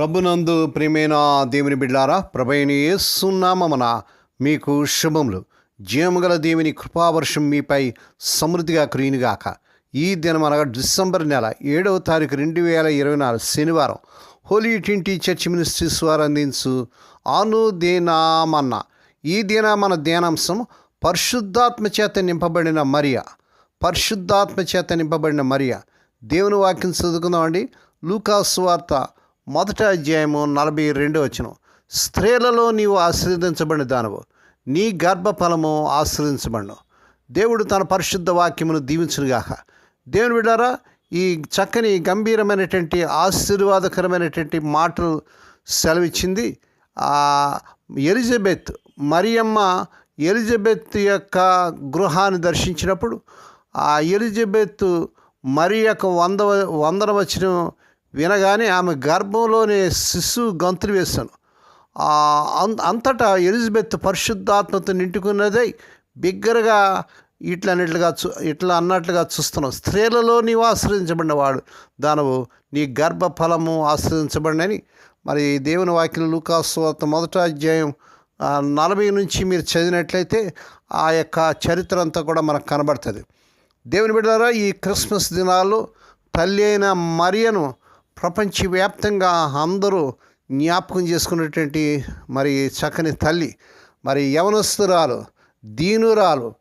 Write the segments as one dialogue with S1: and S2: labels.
S1: ప్రభునందు ప్రియమైన దేవుని బిడ్డారా ప్రభైన యేసునామమున మీకు శుభములు. జీవముగల దేవుని కృపావర్షం మీపై సమృద్ధిగా కురియునుగాక ఈ దినం అనగా డిసెంబర్ నెల ఏడవ తారీఖు రెండు వేల ఇరవై నాలుగు శనివారం. హోలీ ట్వంటీ చర్చ్ మినిస్ట్రీస్ వారు అందించు అనుదేనామన్న. ఈ దిన మన ధ్యానాంశం పరిశుద్ధాత్మ చేత నింపబడిన మరియా. పరిశుద్ధాత్మ చేత నింపబడిన మరియా. దేవుని వాక్యం చదువుకుందామండి. లూకాసు వార్త మొదట అధ్యాయము నలభై రెండో వచ్చిన స్త్రీలలో నీవు ఆశ్రదించబడిన దానవు నీ గర్భఫలము ఆశ్రదించబడను దేవుడు తన పరిశుద్ధ వాక్యమును దీవించునుగాక. దేవుని విడారా ఈ చక్కని గంభీరమైనటువంటి ఆశీర్వాదకరమైనటువంటి మాటలు సెలవిచ్చింది ఆ ఎలిజబెత్ మరియమ్మ ఎలిజబెత్ యొక్క గృహాన్ని దర్శించినప్పుడు ఆ ఎలిజబెత్ మరి యొక్క వంద వందన వచ్చిన వినగానే ఆమె గర్భంలోనే శిశువు గంతులు వేశాను. అం- అంతటా ఎలిజబెత్ పరిశుద్ధాత్మతో నిండుకున్నదై బిగ్గరగా ఇట్లన్నట్లుగా చూ ఇట్లా అన్నట్లుగా చూస్తున్నాం. స్త్రీలలో నీవు ఆశ్రయించబడినవాడు. దానవు నీ గర్భఫలము ఆశ్రయించబడినని. మరి దేవుని వాక్యం లూకాసు మొదట అధ్యాయం నలభై నుంచి మీరు చదివినట్లయితే ఆ యొక్క చరిత్ర అంతా కూడా మనకు కనబడుతుంది. దేవుని బిడ్డారా ఈ క్రిస్మస్ దినాల్లో తల్లి అయిన మరియను ప్రపంచవ్యాప్తంగా అందరూ జ్ఞాపకం చేసుకున్నటువంటి మరి చక్కని తల్లి మరి యవనస్తురాలు దీనురాలు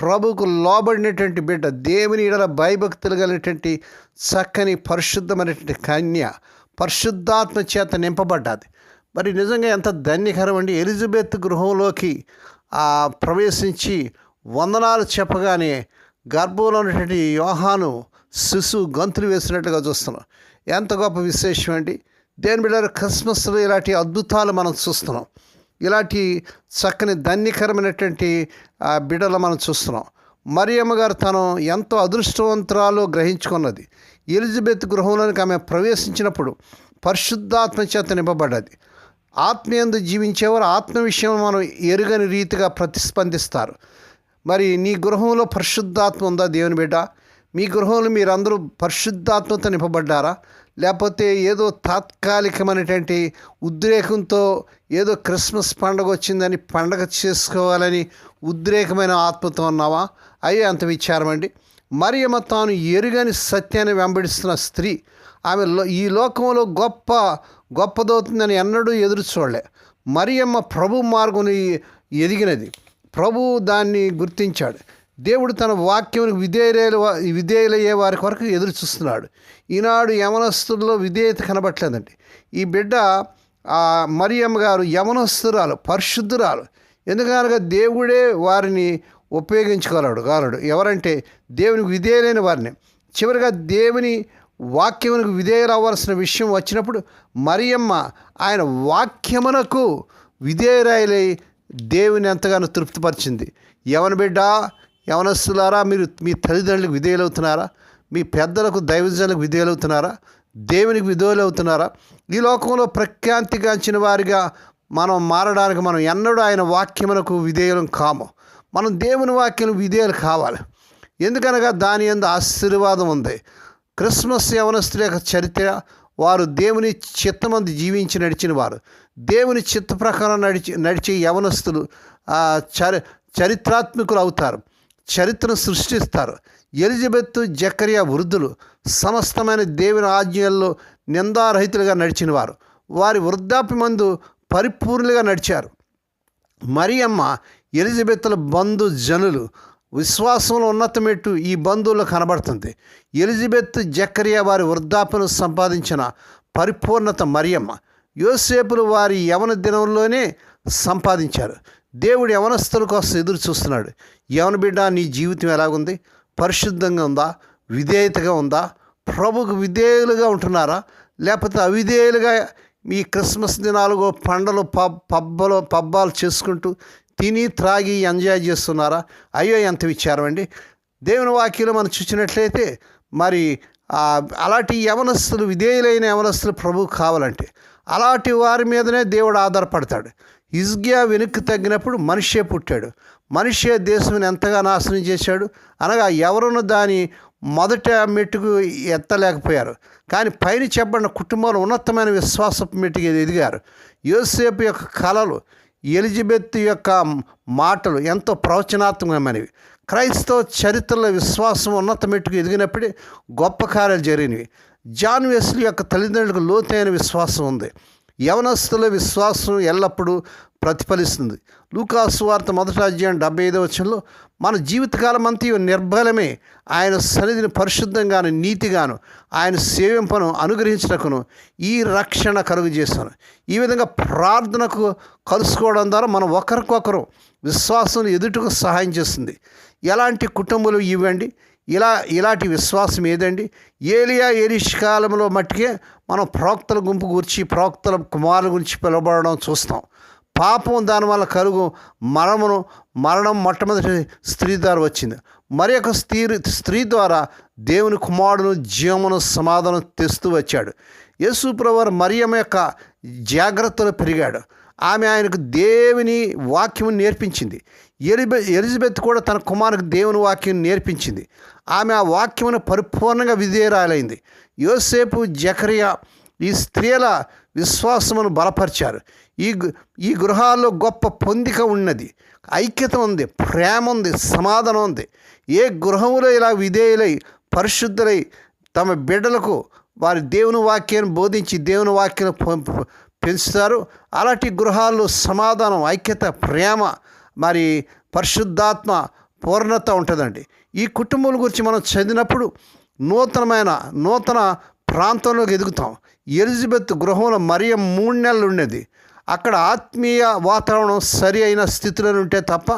S1: ప్రభుకు లోబడినటువంటి బిడ్డ దేవుని ఇడల భయభక్తులు కలిగినటువంటి చక్కని పరిశుద్ధమైనటువంటి కన్య పరిశుద్ధాత్మ చేత నింపబడ్డది. మరి నిజంగా ఎంత ధన్యకరం అండి. ఎలిజబెత్ గృహంలోకి ప్రవేశించి వందనాలు చెప్పగానే గర్భంలో ఉన్నటువంటి యోహాను శిశువు గంతులు వేసినట్టుగా చూస్తున్నాం. ఎంత గొప్ప విశేషం అండి? దేని బిడ్డ క్రిస్మస్లో ఇలాంటి అద్భుతాలు మనం చూస్తున్నాం. ఇలాంటి చక్కని ధన్యకరమైనటువంటి ఆ, బిడ్డలు మనం చూస్తున్నాం. మరియమ్మ గారు తను ఎంతో అదృష్టవంతురాలు గ్రహించుకున్నది. ఎలిజబెత్ గృహంలోనికి ఆమె ప్రవేశించినప్పుడు పరిశుద్ధాత్మ చేత నింపబడ్డది. ఆత్మీయందు జీవించేవారు ఆత్మ విషయం మనం ఎరుగని రీతిగా ప్రతిస్పందిస్తారు. మరి నీ గృహంలో పరిశుద్ధాత్మ ఉందా దేవుని బిడ్డ? మీ గృహంలో మీరందరూ పరిశుద్ధాత్మతో నింపబడ్డారా? లేకపోతే ఏదో తాత్కాలికమైనటువంటి ఉద్రేకంతో ఏదో క్రిస్మస్ పండగ వచ్చిందని పండగ చేసుకోవాలని ఉద్రేకమైన ఆత్మతో ఉన్నావా? అయ్యే అంత విచారమండి మరియమ్మ తాను ఎరుగని సత్యాన్ని వెంబడిస్తున్న స్త్రీ. ఆమె లో- ఈ లోకంలో గొప్ప గొప్పదవుతుందని ఎన్నడూ ఎదురు చూడలే. మరియమ్మ ప్రభు మార్గం ఎదిగినది. ప్రభు దాన్ని గుర్తించాడు. దేవుడు తన వాక్యమునికి విధేయులు విధేయులయ్యే వారి కొరకు ఎదురు చూస్తున్నాడు. ఈనాడు యమనస్తుల్లో విధేయత కనబట్లేదండి ఈ బిడ్డ మరియమ్మ గారు యమనస్తురాలు పరిశుద్ధురాలు. ఎందుకనగా దేవుడే వారిని ఉపయోగించుకోగలడు గాలడు ఎవరంటే దేవునికి విధేయులైన వారిని. చివరిగా దేవుని వాక్యమునకు విధేయులు అవ్వాల్సిన విషయం వచ్చినప్పుడు మరియమ్మ ఆయన వాక్యమునకు విధేయురాయలై దేవుని ఎంతగానో తృప్తిపరిచింది. యవన బిడ్డ యవనస్తులారా మీరు మీ తల్లిదండ్రులకు విధేయులవుతున్నారా? మీ పెద్దలకు దైవజనులకు విధేయులవుతున్నారా? దేవునికి విధేయులవుతున్నారా? ఈ లోకంలో ప్రఖ్యాంతిగాంచిన వారిగా మనం మారడానికి మనం ఎన్నడూ ఆయన వాక్యములకు విధేయులం కాము. మనం దేవుని వాక్యం విధేయులు కావాలి. ఎందుకనగా దాని ఎందు ఆశీర్వాదం ఉంది. క్రిస్మస్ యవనస్తుల యొక్క చరిత్ర వారు దేవుని చిత్తమందు జీవించి నడిచిన వారు దేవుని చిత్త ప్రకారం నడిచి నడిచే యవనస్తులు చరి చరిత్రాత్మకులు అవుతారు. చరిత్రను సృష్టిస్తారు. ఎలిజబెత్ జకరియా వృద్ధులు సమస్తమైన దేవుని ఆజ్ఞల్లో నిందారహితులుగా నడిచిన వారు వారి వృద్ధాప్యమందు పరిపూర్ణులుగా నడిచారు. మరియమ్మ ఎలిజబెత్ల బంధు జనులు విశ్వాసంలో ఉన్నతమెట్టు ఈ బంధువుల్లో కనబడుతుంది. ఎలిజబెత్ జక్కరియా వారి వృద్ధాప్యను సంపాదించిన పరిపూర్ణత మరియమ్మ. యోసేపులు వారి యవన దినంలోనే సంపాదించారు. దేవుడు యవనస్తుల కోసం ఎదురు చూస్తున్నాడు. యవన బిడ్డ నీ జీవితం ఎలాగుంది? పరిశుద్ధంగా ఉందా? విధేయతగా ఉందా? ప్రభుకు విధేయులుగా ఉంటున్నారా? లేకపోతే అవిధేయులుగా మీ క్రిస్మస్ దినాలు పండలు పబ్ పబ్బలు పబ్బాలు చేసుకుంటూ తిని త్రాగి ఎంజాయ్ చేస్తున్నారా? అయ్యో ఎంత విచారం అండి. దేవుని వాక్యలో మనం చూసినట్లయితే మరి అలాంటి యవనస్తులు విధేయులైన యవనస్తులు ప్రభు కావాలంటే అలాంటి వారి మీదనే దేవుడు ఆధారపడతాడు. ఇజ్గియా వెనక్కి తగ్గినప్పుడు మనిషే పుట్టాడు. మనిషే దేశం ఎంతగా నాశనం చేశాడు? అనగా ఎవరును దాని మొదట మెట్టుకు ఎత్తలేకపోయారు. కానీ పైన చెప్పబడిన కుటుంబంలో ఉన్నతమైన విశ్వాసపు మెట్టుకు ఎదిగారు. యోసేపు యొక్క కళలు ఎలిజబెత్ యొక్క మాటలు ఎంతో ప్రవచనాత్మకమైనవి క్రైస్తవ చరిత్రలో విశ్వాసం ఉన్నత మెట్టుకు ఎదిగినప్పుడే గొప్ప కార్యాలు జరిగినవి. జాన్ వెస్లీ యొక్క తల్లిదండ్రులకు లోతైన విశ్వాసం ఉంది. యవనస్తుల విశ్వాసం ఎల్లప్పుడూ ప్రతిఫలిస్తుంది. లూకాసు వార్త మొదటి అధ్యాయం డెబ్బై ఐదో వచ్చంలో మన జీవితకాలం అంతా నిర్బలమే ఆయన సన్నిధిని పరిశుద్ధంగాను నీతిగాను ఆయన సేవింపను అనుగ్రహించటకును ఈ రక్షణ కలుగు చేశాను ఈ విధంగా ప్రార్థనకు కలుసుకోవడం ద్వారా మనం ఒకరికొకరు విశ్వాసం ఎదుటకు సహాయం చేస్తుంది. ఎలాంటి కుటుంబాలు ఇవ్వండి. ఇలా ఇలాంటి విశ్వాసం ఏదండి? ఏలియా ఏలిష్ కాలంలో మట్టుకే మనం ప్రవక్తల గుంపు గురించి ప్రవక్తల కుమారుల గురించి పిలువబడడం చూస్తాం పాపం దానివల్ల కలుగు మరణమును మరణం మొట్టమొదటి స్త్రీ ద్వారా వచ్చింది. మరి ఒక స్త్రీ స్త్రీ ద్వారా దేవుని కుమారుడును జీవమును సమాధానం తెస్తూ వచ్చాడు. యేసుప్రవారు మరియమ్మ యొక్క జాగ్రత్తలు పెరిగాడు. ఆమె ఆయనకు దేవుని వాక్యం నేర్పించింది. ఎలిబె ఎలిజబెత్ కూడా తన కుమారునికి దేవుని వాక్యం నేర్పించింది. ఆమె ఆ వాక్యమును పరిపూర్ణంగా విధేయరాలైంది. యోసేపు జకరియా ఈ స్త్రీల విశ్వాసమును బలపరిచారు. ఈ ఈ గృహాల్లో గొప్ప పొందిక ఉన్నది. ఐక్యత ఉంది ప్రేమ ఉంది సమాధానం ఉంది. ఏ గృహంలో ఇలా విధేయులై పరిశుద్ధులై తమ బిడ్డలకు వారి దేవుని వాక్యాన్ని బోధించి దేవుని వాక్యాన్ని పెంచుతారు. అలాంటి గృహాల్లో సమాధానం ఐక్యత ప్రేమ మరి పరిశుద్ధాత్మ పూర్ణత ఉంటుందండి. ఈ కుటుంబం గురించి మనం చదివినప్పుడు నూతనమైన నూతన ప్రాంతంలోకి ఎదుగుతాం. ఎలిజబెత్ గృహంలో మరియ మూడు నెలలు ఉండేది. అక్కడ ఆత్మీయ వాతావరణం సరి అయిన స్థితిలో ఉంటే తప్ప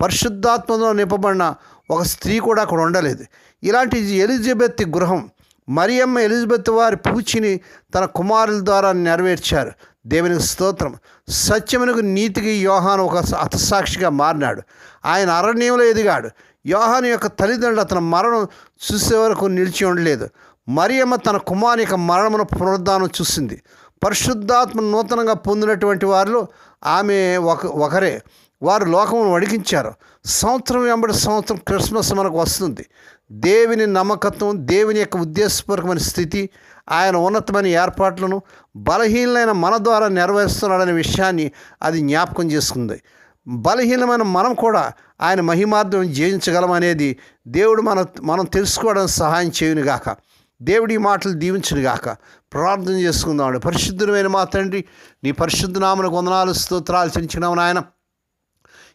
S1: పరిశుద్ధాత్మలో నింపబడిన ఒక స్త్రీ కూడా అక్కడ ఉండలేదు. ఇలాంటి ఎలిజబెత్ గృహం మరియమ్మ ఎలిజబెత్ వారి పూచిని తన కుమారుల ద్వారా నెరవేర్చారు. దేవునికి స్తోత్రం. సత్యమునకు నీతికి యోహాను ఒక అతసాక్షిగా మారినాడు. ఆయన అరణ్యంలో ఎదిగాడు. యోహాను యొక్క తల్లిదండ్రులు అతని మరణం చూసే వరకు నిలిచి ఉండలేదు. మరియమ్మ తన కుమారుని యొక్క మరణమును పునరుద్ధానం చూసింది. పరిశుద్ధాత్మ నూతనంగా పొందినటువంటి వారిలో ఆమె ఒక ఒకరే. వారు లోకమును వణికించారు. సంవత్సరం వెంబడి సంవత్సరం క్రిస్మస్ మనకు వస్తుంది. దేవుని నమ్మకత్వం దేవుని యొక్క ఉద్దేశపూర్వకమైన స్థితి ఆయన ఉన్నతమైన ఏర్పాట్లను బలహీనమైన మన ద్వారా నెరవేరుస్తున్నాడనే విషయాన్ని అది జ్ఞాపకం చేసుకుంది. బలహీనమైన మనం కూడా ఆయన మహిమార్థం జయించగలమనేది దేవుడు మన మనం తెలుసుకోవడానికి సహాయం చేయునుగాక దేవుడి మాటలు దీవించునుగాక ప్రార్థన చేసుకుందాం పరిశుద్ధమైన మా తండ్రి నీ పరిశుద్ధ నామను వందనాలు స్తోత్రాలు చెల్లించినావు నాయన.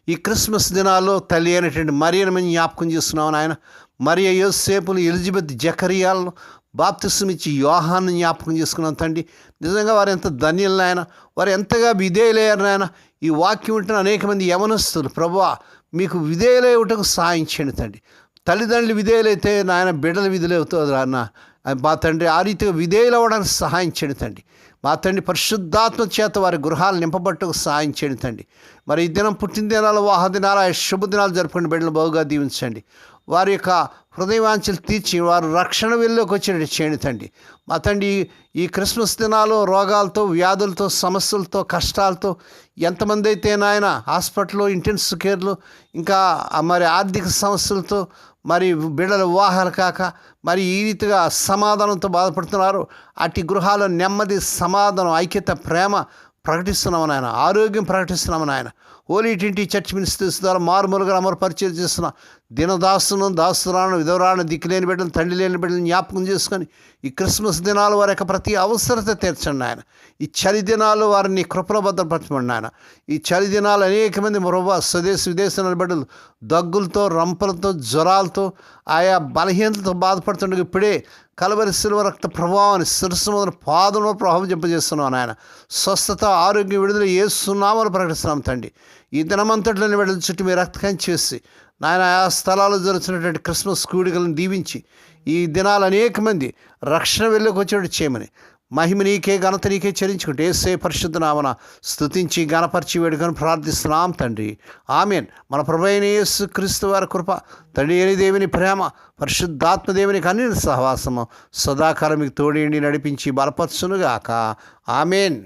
S1: ఈ క్రిస్మస్ దినాల్లో తల్లి అయినటువంటి మరియను మేము జ్ఞాపకం చేస్తున్నాం నాయన. మరియ యోసేపులు ఎలిజబెత్ జకరియాలను బాప్తిసం ఇచ్చి యోహాన్ని జ్ఞాపకం చేసుకున్నాం తండ్రి. నిజంగా వారు ఎంత ధన్యులు నాయన. వారు ఎంతగా విధేయులయ్యారు నాయన. ఈ వాక్యం ఉంటున్న అనేక మంది యవనస్తులు ప్రభా మీకు విధేయులయ్యటకు సాయం చేయండి తండ్రి. తల్లిదండ్రులు విధేయులైతే నాయన బిడ్డలు విధులవుతుంది అన్న మా తండ్రి ఆ రీతిగా విధేయులు అవ్వడానికి సహాయం చేయండి తండ్రి. మా తండ్రి పరిశుద్ధాత్మ చేత వారి గృహాలు నింపబట్టుకు సాయం చేయండి తండ్రి. మరి ఈ దినం పుట్టిన దినాలు వాహ దినాలు శుభదినాలు జరుపుకుని బిడ్డలు బాగుగా దీవించండి. వారి యొక్క హృదయవాంఛలు తీర్చి వారు రక్షణ వెళ్ళలోకి వచ్చినట్టు చేయండి తండ్రి. మా తండ్రి ఈ క్రిస్మస్ దినాలు రోగాలతో వ్యాధులతో సమస్యలతో కష్టాలతో ఎంతమంది అయితే నాయన హాస్పిటల్లో ఇంటెన్సివ్ కేర్లు ఇంకా మరి ఆర్థిక సమస్యలతో మరి బిడ్డల వివాహాలు కాక మరి ఈ రీతిగా సమాధానంతో బాధపడుతున్నారు. అట్టి గృహాల నెమ్మది సమాధానం ఐక్యత ప్రేమ ప్రకటిస్తున్నాము నాయన. ఆరోగ్యం ప్రకటిస్తున్నాము నాయన. హోలీ టింటి చర్చ్ మినిస్టర్స్ ద్వారా మారుమూలుగా అమరు పరిచయం చేస్తున్న దినదాసును దాసురాను విధవరాను దిక్కులేని బిడ్డను తండ్రి లేని బిడ్డను జ్ఞాపకం చేసుకొని ఈ క్రిస్మస్ దినాల వరకు ప్రతి అవసరత తీర్చండి ఆయన. ఈ చలి దినాలు వారిని కృపలో భద్రపరచమండి ఆయన ఈ చలి దినాలు అనేక మంది మరొవ స్వదేశ విదేశాల బిడ్డలు దగ్గులతో రంపలతో జ్వరాలతో ఆయా బలహీనతతో బాధపడుతుండగా ఇప్పుడే కలవరి శిల్వ రక్త ప్రభావాన్ని శిరస్సు మొదలు పాదంలో ప్రభావం చెప్పజేస్తున్నాం నాయన. స్వస్థత ఆరోగ్యం విడుదల ఏ సున్నామలు ప్రకటిస్తున్నాం తండ్రి. ఈ దినమంతట్లోని విడుదల చుట్టూ మీ రక్తకం చేసి నాయన ఆ స్థలాల్లో జరుగుతున్నటువంటి క్రిస్మస్ కూడికలను దీవించి ఈ దినాలు అనేక మంది రక్షణ వెళ్ళకి వచ్చేటట్టు చేయమని మహిమ నీకే ఘనత నీకే చరించుకుంటే ఏసే పరిశుద్ధ నామన స్థుతించి గణపరిచి వేడుకొని ప్రార్థిస్తున్నాం తండ్రి. ఆమెన్. మన ప్రభైన యేసు క్రీస్తు వారి కృప తండ్రి అని దేవుని ప్రేమ పరిశుద్ధాత్మదేవుని అన్ని సహవాసము సదాకాలం మీకు తోడేండి నడిపించి బలపరచునుగాక. ఆమెన్.